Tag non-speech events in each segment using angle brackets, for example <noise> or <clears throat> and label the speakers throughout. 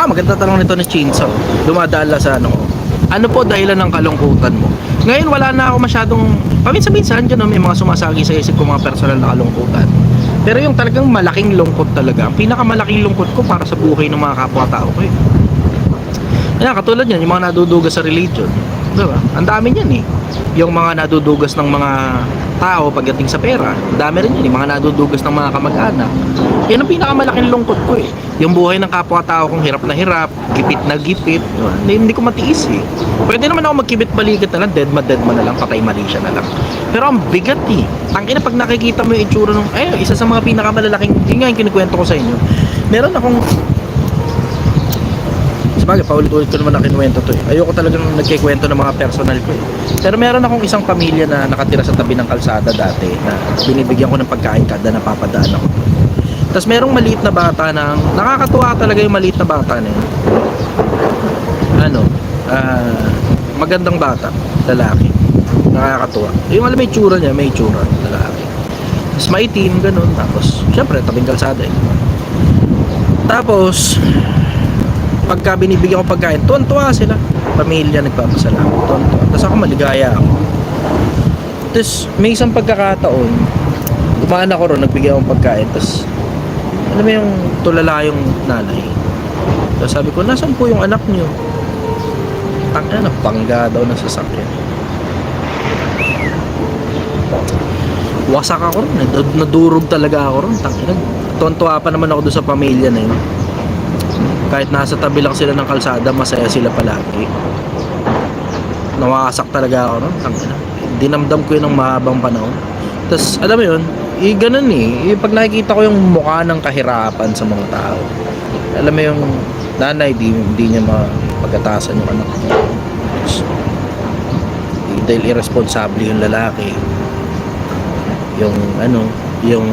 Speaker 1: Ah, maganda tanong nito ni Chinso. Dumadala sa ano. Ano po dahilan ng kalungkutan mo? Ngayon wala na ako masyadong paminsan-minsan dyan no, may mga sumasagi sa isip ko mga personal na kalungkutan. Pero yung talagang malaking lungkot talaga, ang pinakamalaking lungkot ko para sa buhay ng mga kapwa-tao ko eh. Kaya katulad yan, yung mga nadudugas sa religion. Di ba? Ang dami niyan eh. Yung mga nadudugas ng mga tao pagdating sa pera, dami rin yan. Yung mga nadudugas ng mga kamag-anak. Yan ang pinakamalaking lungkot ko eh. Yung buhay ng kapwa-tao kong hirap na hirap, gipit na gipit. Di ba? Hindi, ko matiis eh. Pwede naman ako magkibit balikat na lang, dead ma dead ma na lang, patay mali siya na lang. Pero ang bigat eh. Tangina pag nakikita mo yung itsura ng, ay, isa sa mga pinakamalalaking, yun nga yung kinikwento ko sa inyo. Meron akong Sabagay, paulit-ulit ko naman na kinuwento to eh. Ayoko talagang nagkikwento ng mga personal ko eh. Pero meron akong isang pamilya na nakatira sa tabi ng kalsada dati na binibigyan ko ng pagkain kada napapadaan ako. Tapos merong maliit na bata na nakakatuwa talaga yung maliit na bata na yun. Ano, ah, magandang bata, lalaki. Nakakatuwa. Yung alam yung tsura niya, may tsura, lalaki. Tapos maitim, ganun. Tapos, syempre, tabing kalsada eh. Tapos, pagka binibigyan ko pagkain, tuwan-tuwa sila. Pamilya nagpapasalamat, tuwan-tuwa. Tapos ako maligaya ako. Tapos may isang pagkakataon, dumaan ako ron, nagbigyan akong pagkain. Tapos, alam mo yung tulala yung nanay. Tapos sabi ko, nasan po yung anak niyo? Tangina na, pangga daw ng sasakyan. Wasak ako ron, nad- nadurog talaga ako ron. Tangina, tuwan-tuwa pa naman ako doon sa pamilya na yun kahit nasa tabi lang sila ng kalsada, masaya sila palagi. Nawasak talaga ako. Tangina. Dinamdam ko yun ng mahabang panahon. Tapos, alam mo yun, eh, ganun eh. eh. Pag nakikita ko yung mukha ng kahirapan sa mga tao, alam mo yung nanay, di, di niya mapagatasan yung anak niya. Eh, dahil irresponsible yung lalaki, yung ano, yung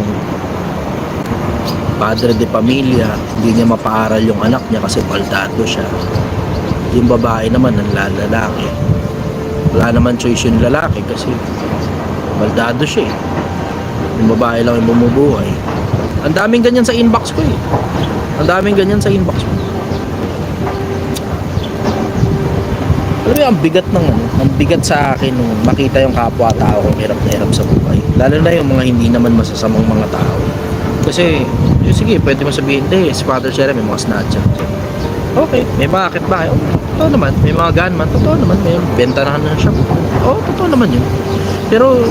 Speaker 1: padre de pamilya, hindi niya mapaaral yung anak niya kasi baldado siya. Yung babae naman, ang lalaki. Wala naman choice yung lalaki kasi baldado siya eh. Yung babae lang yung bumubuhay. Ang daming ganyan sa inbox ko eh. Ang daming ganyan sa inbox ko. Alam ang bigat ng ano, ang bigat sa akin nung makita yung kapwa-tao kung hirap na hirap sa buhay. Lalo na yung mga hindi naman masasamang mga tao. Kasi, eh, sige, pwede mo sabihin, hindi, si Father Sierra may mga snatcher. Okay, may bakit ba? Oh, totoo naman, may mga gunman, totoo naman, may benta na ng shop. Oh, totoo naman yun. Pero,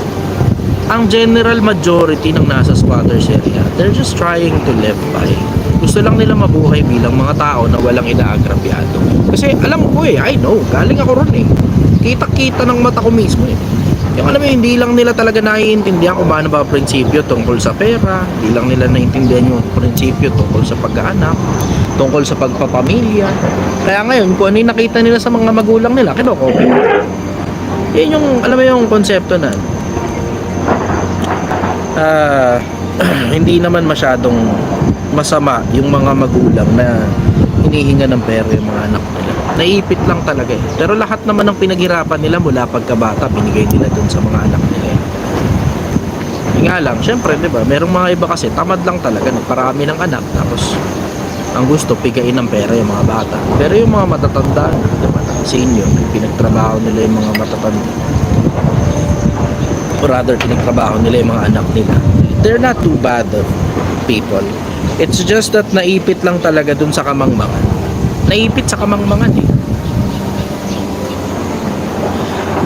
Speaker 1: ang general majority ng nasa squatters area, they're just trying to live by. Gusto lang nila mabuhay bilang mga tao na walang inaagrabyado. Kasi alam ko eh, I know, galing ako ron eh. Kita-kita ng mata ko mismo eh. Yung alam mo, hindi lang nila talaga naiintindihan kung paano ba prinsipyo tungkol sa pera, hindi lang nila naiintindihan yung prinsipyo tungkol sa pag-aanak, tungkol sa pagpapamilya. Kaya ngayon, kung ano yung nakita nila sa mga magulang nila, kinokopy. Yan yung, alam mo yung konsepto na, ah, <clears throat> hindi naman masyadong masama yung mga magulang na hinihinga ng pera yung mga anak nila. Naiipit lang talaga eh. Pero lahat naman ng pinaghirapan nila mula pagkabata, binigay nila dun sa mga anak nila eh. Yun nga lang, syempre, di ba, merong mga iba kasi, tamad lang talaga, nagparami ng anak, tapos, ang gusto, pigain ng pera yung mga bata. Pero yung mga matatanda di ba, senior, pinagtrabaho nila yung mga matatanda. Or rather, pinagtrabaho nila yung mga anak nila. They're not too bad of people. It's just that naipit lang talaga dun sa kamangmangan. Naipit sa kamangmangan eh.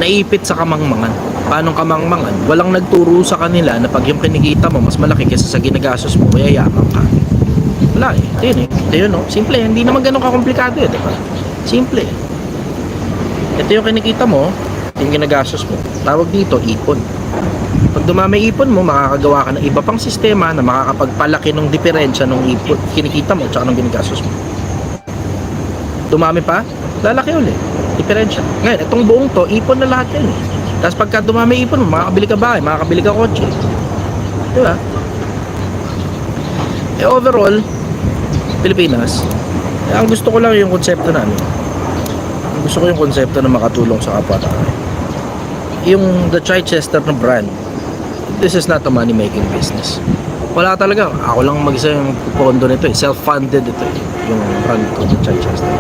Speaker 1: Naipit sa kamangmangan. Paano kamangmangan? Walang nagturo sa kanila na pag yung kinikita mo mas malaki kaysa sa ginagastos mo, kaya yaman ka. Wala eh. Ito yun eh. Ito yun oh. Simple. Hindi naman ganun kakomplikado eh. Diba? Simple. Ito yung kinikita mo, yung ginagastos mo. Tawag dito, ipon. Pag dumami ipon mo, makakagawa ka ng iba pang sistema na makakapagpalaki ng diferensya ng ipon, kinikita mo, tsaka ng ginagastos mo. Dumami pa, lalaki ulit. Diferensya. Ngayon, itong buong to, ipon na lahat yan eh. Tapos pagka dumami ipon makakabili ka bahay, makakabili ka kotse. Di ba? Eh overall, Pilipinas, eh, ang gusto ko lang yung konsepto namin. Ang gusto ko yung konsepto na makatulong sa kapwa tao. Yung the Chichester na brand, this is not a money making business. Wala talaga. Ako lang mag-isa yung pondo nito eh. Self-funded ito eh. Yung run ko sa Chichester.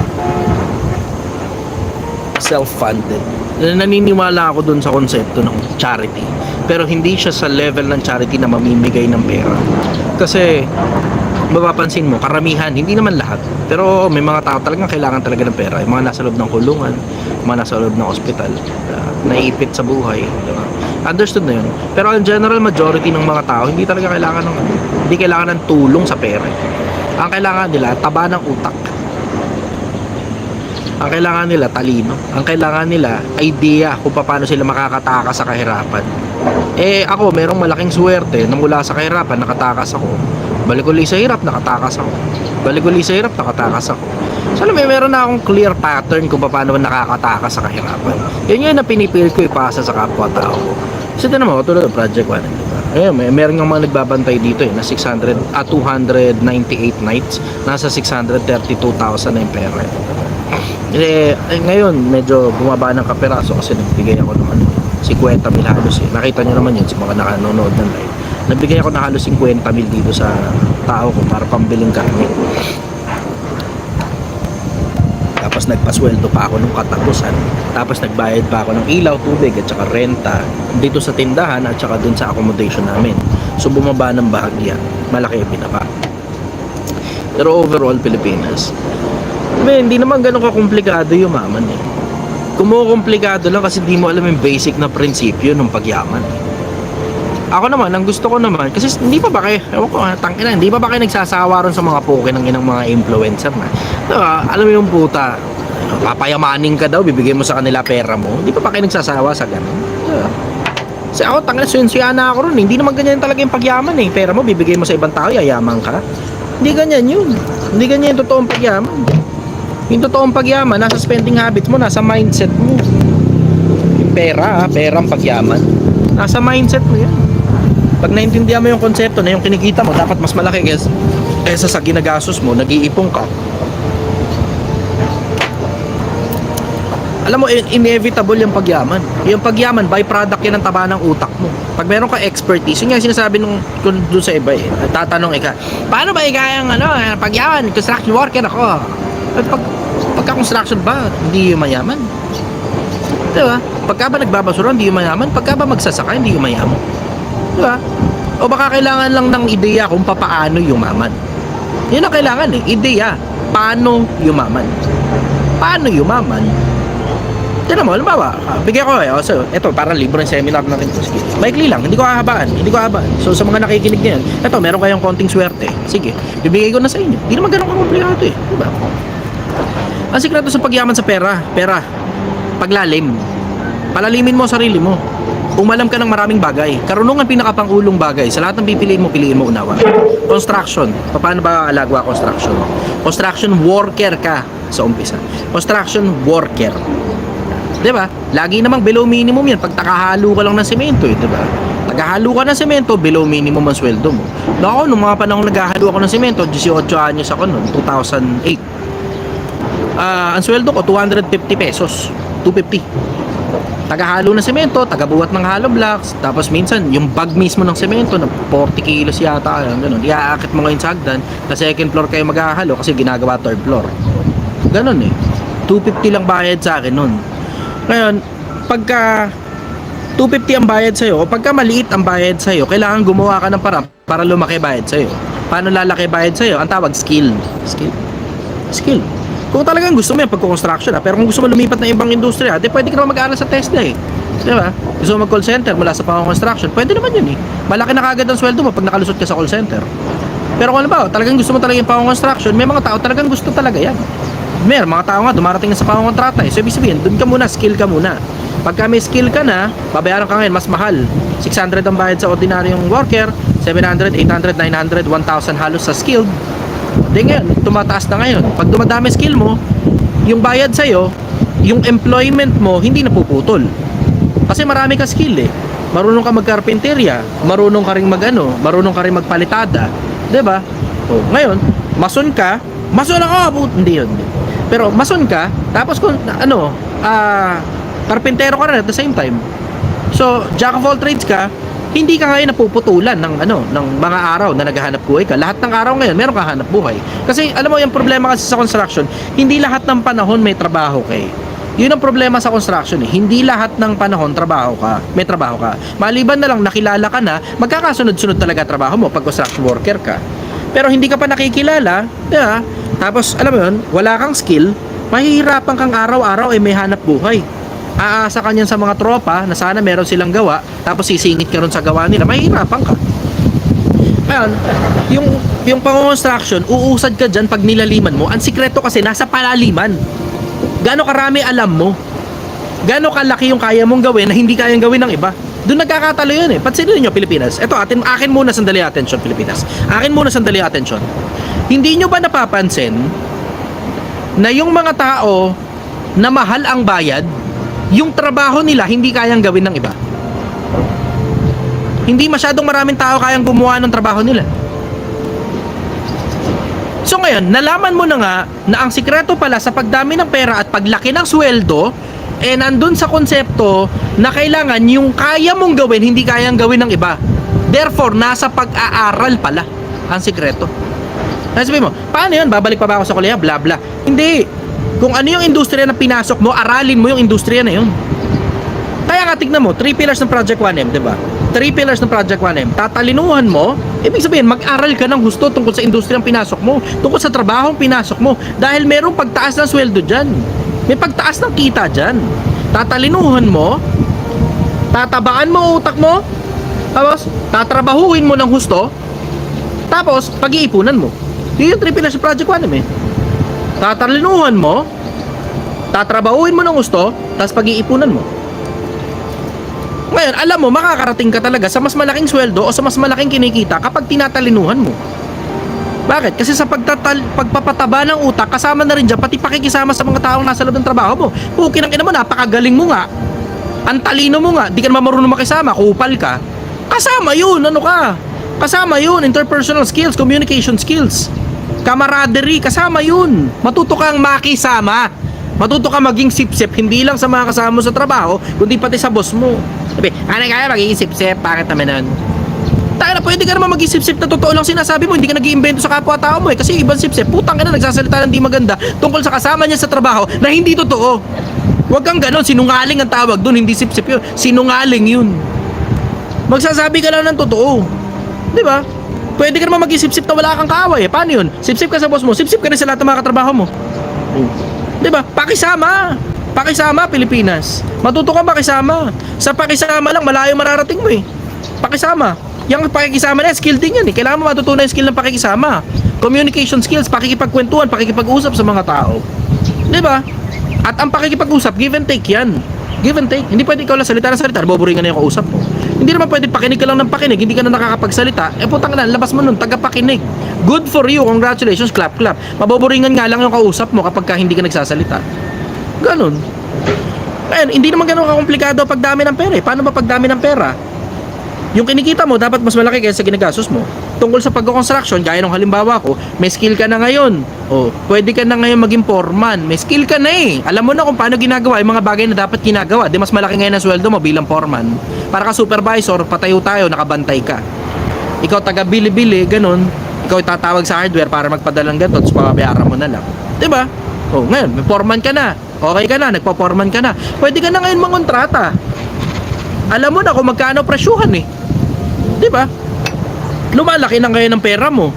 Speaker 1: Self-funded. Naniniwala ako dun sa konsepto ng charity. Pero hindi siya sa level ng charity na mamimigay ng pera. Kasi mapapansin mo, karamihan, hindi naman lahat. Pero may mga tao talagang kailangan talaga ng pera. Yung mga nasa loob ng kulungan, mga nasa loob ng ospital, uh, naiipit sa buhay. Diba? Understood na yun. Pero ang general majority ng mga tao, hindi talaga kailangan ng, hindi kailangan ng tulong sa pera. Ang kailangan nila, taba ng utak. Ang kailangan nila, talino. Ang kailangan nila, idea kung paano sila makakatakas sa kahirapan. Eh ako, merong malaking swerte na mula sa kahirapan, nakatakas ako. Balik uli sa hirap, nakatakas ako. Balik uli sa hirap, nakatakas ako. So alam mo, meron na akong clear pattern kung paano nakakatakas sa kahirapan. Yun yun na pinipilit ko ipasa sa kapwa-tao ko. Kasi ito naman, tulad ng Project 1, di ba? Ayun, may, meron nga mga nagbabantay dito eh, na 600, ah, 298 nights, nasa 632,000 na yung pera. Eh, eh, ngayon, medyo bumaba ng kaperaso kasi nagbigay ako ano, 50 mil halos eh. Nakita nyo naman yun sa mga nakanonood ng live. Nagbigay ako ng halos 50 mil dito sa tao ko para pambiling karne. Tapos nagpasweldo pa ako nung katapusan. Tapos nagbayad pa ako ng ilaw, tubig at saka renta dito sa tindahan at saka dun sa accommodation namin. So bumaba ng bahagya. Malaki yung binaba. Pero overall, Pilipinas, may, hindi naman ganun kakomplikado yumaman eh. Kumukomplikado lang kasi di mo alam yung basic na prinsipyo ng pagyaman. Ako naman, ang gusto ko naman, kasi hindi pa ba kayo, ewan ko, ah, tangina, hindi pa ba kayo nagsasawa ron sa mga poke ng inang mga influencer na, diba, alam mo yung puta, papayamanin ka daw, bibigay mo sa kanila pera mo, hindi pa ba kayo nagsasawa sa ganun? Diba? Kasi ako, tangina, sinsiyana ako ron, eh. hindi naman ganyan talaga yung pagyaman eh, pera mo, bibigay mo sa ibang tao, yayaman ka. Hindi ganyan yun. Hindi ganyan yung totoong pagyaman. Yung totoong pagyaman, nasa spending habits mo, nasa mindset mo. Yung pera, ha? pera ang pagyaman. Nasa mindset mo yan. Pag naintindihan mo yung konsepto na yung kinikita mo, dapat mas malaki kaysa, kaysa sa ginagastos mo, nag-iipon ka. Alam mo, in- inevitable yung pagyaman. Yung pagyaman, byproduct yan ng taba ng utak mo. Pag meron ka expertise, yun nga sinasabi nung doon sa iba eh. Tatanong ika, paano ba ika yung ano, pagyaman, construction worker ako? At pag, pagka-construction ba, hindi yung mayaman? Di ba? Pagka ba nagbabasura, hindi yung mayaman? Pagka ba magsasaka, hindi yung mayaman? Di? O baka kailangan lang ng ideya kung papaano yumaman. Yun ang kailangan eh, ideya. Paano yumaman? Paano yumaman? Tinan mo, halimbawa, ah, bigyan ko oh, so, ito, parang libreng seminar na rin to. Sige, maikli lang, hindi ko hahabaan, hindi ko hahabaan. So, sa mga nakikinig ngayon, ito, meron kayong konting swerte. Sige, bibigay ko na sa inyo. Hindi naman ganun kakomplikado eh. Diba? Ang sikreto sa pagyaman sa pera, pera, paglalim. Palalimin mo sarili mo. Umalam ka ng maraming bagay. Karunungan pinakapangulong bagay. Sa lahat ng pipiliin mo, piliin mo unawa. Construction. Paano ba alagwa construction? Construction worker ka sa umpisa. Construction worker. 'Di ba? Lagi namang below minimum 'yan pag takahalo ka lang ng semento, eh, 'di ba? Tagahalo ka ng semento, below minimum ang sweldo mo. Nako, nung mga panahon naghahalo ako ng semento, 18 anyos ako noon, 2008. Ah, ang sweldo ko 250 pesos, 250. Tagahalo ng semento, tagabuhat ng hollow blocks, tapos minsan yung bag mismo ng semento na 40 kilos yata, ayun, ganun. Iaakit mo ngayon sa hagdan, sa second floor kayo maghahalo kasi ginagawa third floor. Ganun eh. 250 lang bayad sa akin nun. Ngayon, pagka 250 ang bayad sa'yo, o pagka maliit ang bayad sa'yo, kailangan gumawa ka ng parang para lumaki bayad sa'yo. Paano lalaki bayad sa'yo? Ang tawag, skill. Skill. Skill. Kung talagang gusto mo yung pagko-construction, ah, pero kung gusto mo lumipat ng ibang industriya, di pwede ka naman mag-aaral sa TESDA eh. Di ba? Gusto mo mag-call center mula sa pang-construction, pwede naman yun eh. Malaki na kagad ang sweldo mo pag nakalusot ka sa call center. Pero kung ano ba, talagang gusto mo talaga yung pang-construction, may mga tao talagang gusto talaga yan. May mga tao nga dumarating na sa pang-kontrata eh. So ibig sabihin, dun ka muna, skill ka muna. Pagka may skill ka na, babayaran ka ngayon, mas mahal. 600 ang bayad sa ordinaryong worker, 700, 800, 900, 1,000 halos sa skilled. Di ngayon, tumataas na ngayon. Pag dumadami skill mo, yung bayad sa'yo, yung employment mo, hindi napuputol. Kasi marami ka skill eh. Marunong ka magkarpinterya, marunong ka ring magano, marunong ka ring magpalitada. 'Di ba? O, ngayon, mason ka, mason ako, but, hindi yun. Pero mason ka, tapos kung ano, ah, karpintero ka rin at the same time. So, jack of all trades ka, hindi ka ngayon napuputulan ng ano ng mga araw na naghahanap buhay ka. Lahat ng araw ngayon meron ka hanap buhay. Kasi alam mo yung problema kasi sa construction, hindi lahat ng panahon may trabaho ka eh. Yun ang problema sa construction eh. Hindi lahat ng panahon trabaho ka, may trabaho ka. Maliban na lang nakilala ka na, magkakasunod-sunod talaga trabaho mo pag construction worker ka. Pero hindi ka pa nakikilala, ba? Tapos alam mo yun, wala kang skill, mahihirapan kang araw-araw eh may hanap buhay aasa ka niyan sa mga tropa na sana meron silang gawa tapos sisingit ka ron sa gawa nila. Mahihirapan ka. Ngayon yung yung pang-construction uusad ka dyan pag nilaliman mo. Ang sikreto kasi nasa palaliman. Gaano karami alam mo? Gaano kalaki yung kaya mong gawin na hindi kayang gawin ng iba? Doon nagkakatalo yun eh. Pansinin niyo Pilipinas? Eto atin akin muna sandali attention Pilipinas. Akin muna sandali attention. Hindi nyo ba napapansin na yung mga tao na mahal ang bayad yung trabaho nila hindi kayang gawin ng iba. Hindi masyadong maraming tao kayang gumawa ng trabaho nila. So ngayon, nalaman mo na nga na ang sikreto pala sa pagdami ng pera at paglaki ng sweldo, eh nandun sa konsepto na kailangan yung kaya mong gawin, hindi kayang gawin ng iba. Therefore, nasa pag-aaral pala ang sikreto. Sabi mo, paano yun? Babalik pa ba ako sa kuliah? Bla bla. Hindi. Kung ano yung industriya na pinasok mo, aralin mo yung industriya na yun. Kaya nga tignan mo, three pillars ng Project 1M, di ba? Three pillars ng Project 1M. Tatalinuhan mo, ibig sabihin, mag-aral ka ng gusto tungkol sa industriyang pinasok mo, tungkol sa trabahong pinasok mo. Dahil merong pagtaas ng sweldo dyan. May pagtaas ng kita dyan. Tatalinuhan mo, tatabaan mo utak mo, tapos tatrabahuin mo ng husto, tapos pag-iipunan mo. Yun yung three pillars ng Project 1M eh. Tatalinuhan mo, tatrabahuin mo ng gusto, tapos pag-iipunan mo. Ngayon, alam mo, makakarating ka talaga sa mas malaking sweldo o sa mas malaking kinikita kapag tinatalinuhan mo. Bakit? Kasi sa pagtatal, pagpapataba ng utak, kasama na rin dyan, pati pakikisama sa mga taong nasa loob ng trabaho mo. Puki ng ina mo, napakagaling mo nga. Ang talino mo nga, di ka naman marunong makisama, kupal ka. Kasama yun, ano ka? Kasama yun, interpersonal skills, communication skills. Camaraderie, kasama yun. Matuto kang makisama. Matuto ka maging sip-sip, hindi lang sa mga kasama mo sa trabaho, kundi pati sa boss mo. Sabi, ano kaya magiging sip-sip? Bakit naman nun? Tayo na, pwede ka naman maging sip-sip na totoo lang sinasabi mo, hindi ka nag iimbento sa kapwa-tao mo eh. Kasi ibang sip-sip, putang ka na, nagsasalita ng di maganda tungkol sa kasama niya sa trabaho na hindi totoo. Huwag kang ganon, sinungaling ang tawag doon, hindi sip-sip yun. Sinungaling yun. Magsasabi ka lang ng totoo. Di ba? Pwede ka naman maging sip-sip na wala kang kaaway. Paano yun? Sip-sip ka sa boss mo, sip-sip ka rin sa lahat ng mga katrabaho mo. Di ba? Pakisama. Pakisama, Pilipinas. Matuto ka pakisama. Sa pakisama lang, malayo mararating mo eh. Pakisama. Yung pakikisama na, skill din yan eh. Kailangan mo matutunan yung skill ng pakikisama. Communication skills, pakikipagkwentuhan, pakikipag-usap sa mga tao. Di ba? At ang pakikipag-usap, give and take yan. Give and take. Hindi pwede ikaw lang salita na salita, boboringan na yung kausap mo. Hindi naman pwede pakinig ka lang ng pakinig, hindi ka na nakakapagsalita. Eh putang na, labas mo nun, tagapakinig. Good for you, congratulations, clap clap. Maboboringan nga lang yung kausap mo kapag ka hindi ka nagsasalita. Ganon. Ngayon, hindi naman ganun kakomplikado pagdami ng pera eh. Paano ba pagdami ng pera? Yung kinikita mo, dapat mas malaki kaysa ginagastos mo. Tungkol sa pagko-construction, gaya ng halimbawa ko, may skill ka na ngayon. O, pwede ka na ngayon maging foreman. May skill ka na eh. Alam mo na kung paano ginagawa yung mga bagay na dapat ginagawa. Di mas malaki ngayon ang sweldo mo bilang foreman. Para ka supervisor, patayo tayo, nakabantay ka. Ikaw taga bili-bili, ganun. Ikaw tatawag sa hardware para magpadala ng ganito, tapos papabayaran mo na lang. Di ba? O, ngayon, may foreman ka na. Okay ka na, nagpo-foreman ka na. Pwede ka na ngayon mangontrata. Alam mo na kung magkano presyuhan eh. Di ba? Lumalaki na ngayon ang pera mo.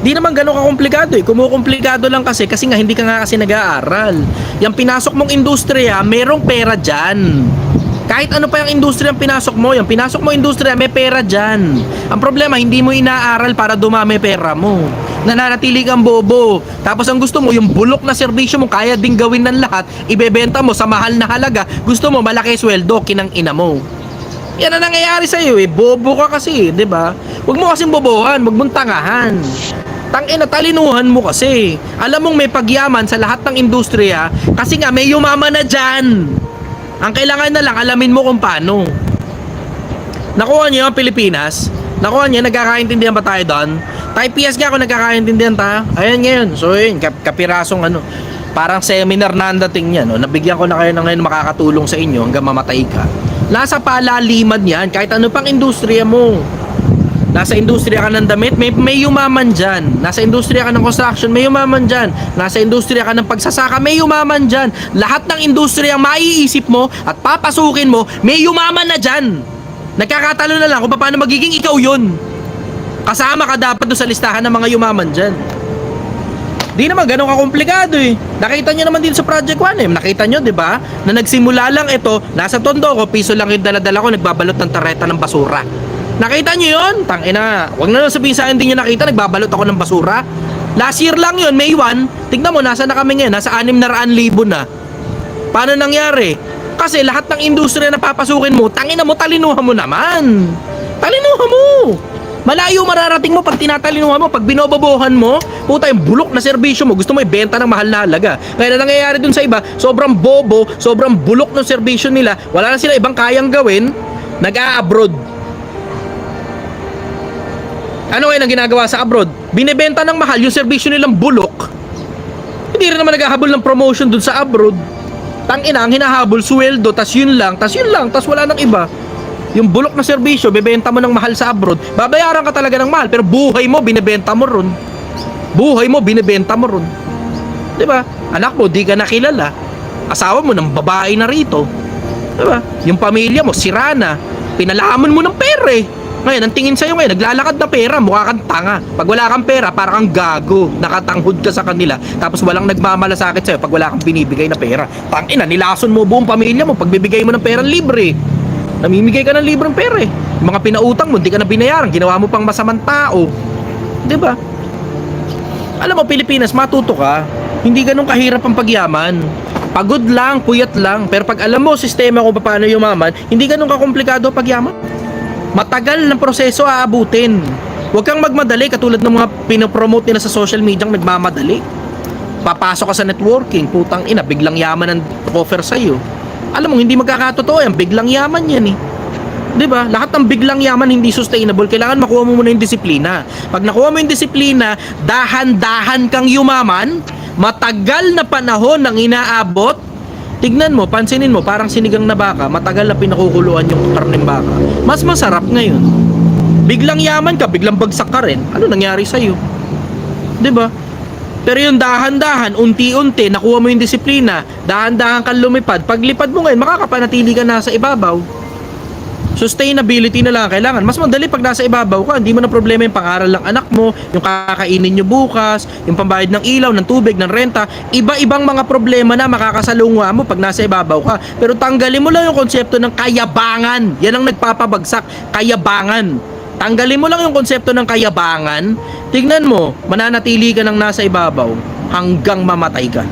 Speaker 1: Di naman ganun kakomplikado eh. Kumukomplikado lang kasi kasi nga hindi ka nga kasi nag-aaral. Yung pinasok mong industriya, merong pera dyan. Kahit ano pa yung industriya pinasok mo, yung pinasok mo industriya, may pera dyan. Ang problema, hindi mo inaaral para dumami pera mo. Nananatili kang bobo. Tapos ang gusto mo, yung bulok na serbisyo mo, kaya ding gawin ng lahat, ibebenta mo sa mahal na halaga. Gusto mo, malaki sweldo, kinang ina mo. Yan ang nangyayari sa iyo eh. Bobo ka kasi, 'di ba? Huwag mo kasing bobohan, huwag mong tangahan. Tangina, talinuhan mo kasi. Alam mong may pagyaman sa lahat ng industriya kasi nga may yumaman na dyan. Ang kailangan na lang, alamin mo kung paano. Nakuha niyo ang Pilipinas? Nakuha niyo, nagkakaintindihan ba tayo doon? Tayo PS nga ako nagkakaintindihan ta. Ayan ngayon. So yun, kap kapirasong ano. parang seminar na ang dating niya, no? Nabigyan ko na kayo ng ngayon makakatulong sa inyo hanggang mamatay ka. Nasa palaliman yan, kahit ano pang industriya mo. Nasa industriya ka ng damit, may, may yumaman dyan. Nasa industriya ka ng construction, may yumaman dyan. Nasa industriya ka ng pagsasaka, may yumaman dyan. Lahat ng industriya maiisip mo at papasukin mo, may yumaman na dyan. Nagkakatalo na lang kung paano magiging ikaw yun. Kasama ka dapat doon sa listahan ng mga yumaman dyan. Di naman ganun kakomplikado eh. Nakita nyo naman din sa Project 1 eh. Nakita nyo, di ba? Na nagsimula lang ito, nasa tondo ko, piso lang yung daladala ko, nagbabalot ng tareta ng basura. Nakita nyo yun? Tangina. Huwag na lang sabihin sa akin, hindi nyo nakita, nagbabalot ako ng basura. Last year lang yun, May 1. Tignan mo, nasa na kami ngayon, nasa 600,000 na. Paano nangyari? Kasi lahat ng industriya na papasukin mo, tangina mo, talinuhan mo naman. Talinuhan mo. Malayo mararating mo pag tinatalinuhan mo, pag binobobohan mo, puta yung bulok na serbisyo mo, gusto mo ibenta ng mahal na halaga. Kaya na nangyayari dun sa iba, sobrang bobo, sobrang bulok ng serbisyo nila, wala na sila ibang kayang gawin, nag-a-abroad. Ano ngayon ang ginagawa sa abroad? Binebenta ng mahal yung serbisyo nilang bulok. Hindi rin naman naghahabol ng promotion dun sa abroad. Tangina, ang hinahabol, sweldo, tas yun lang, tas yun lang, tas wala nang iba. Yung bulok na serbisyo, bebenta mo ng mahal sa abroad, babayaran ka talaga ng mahal, pero buhay mo, binebenta mo ron. Buhay mo, binebenta mo ron. Di ba? Anak mo, di ka nakilala. Asawa mo ng babae na rito. Di ba? Yung pamilya mo, sira na. Pinalaman mo ng pera eh. Ngayon, ang tingin sa'yo ngayon, naglalakad na pera, mukha kang tanga. Pag wala kang pera, parang kang gago. Nakatanghod ka sa kanila. Tapos walang nagmamalasakit sa'yo pag wala kang binibigay na pera. Tangina, nilason mo buong pamilya mo. Pag bibigay mo ng pera, libre. Namimigay ka ng libreng pera eh. Mga pinautang mo, hindi ka na binayaran. Ginawa mo pang masamang tao. Di ba? Alam mo, Pilipinas, matuto ka. Hindi ganun kahirap ang pagyaman. Pagod lang, puyat lang. Pero pag alam mo sistema kung paano yumaman, hindi ganun kakomplikado pagyaman. Matagal ng proseso aabutin. Huwag kang magmadali katulad ng mga pinopromote nila sa social media ang nagmamadali. Papasok ka sa networking, putang ina, biglang yaman ang offer sa'yo. Alam mo, hindi magkakatotoo yan, biglang yaman yan eh. 'Di ba? Lahat ng biglang yaman hindi sustainable. Kailangan makuha mo muna yung disiplina. Pag nakuha mo yung disiplina, dahan-dahan kang yumaman, matagal na panahon nang inaabot, tignan mo, pansinin mo, parang sinigang na baka, matagal na pinakukuluan yung karneng baka. Mas masarap ngayon. Biglang yaman ka, biglang bagsak ka rin. Ano nangyari sa'yo? 'Di ba? Pero yung dahan-dahan, unti-unti, nakuha mo yung disiplina, dahan-dahan kang lumipad, paglipad mo ngayon, makakapanatili ka na sa ibabaw. Sustainability na lang ang kailangan. Mas madali pag nasa ibabaw ka, hindi mo na problema yung pangaral ng anak mo, yung kakainin nyo bukas, yung pambayad ng ilaw, ng tubig, ng renta. Iba-ibang mga problema na makakasalunga mo pag nasa ibabaw ka. Pero tanggalin mo lang yung konsepto ng kayabangan. Yan ang nagpapabagsak, kayabangan. Tanggalin mo lang yung konsepto ng kayabangan. Tignan mo, mananatili ka ng nasa ibabaw hanggang mamatay ka.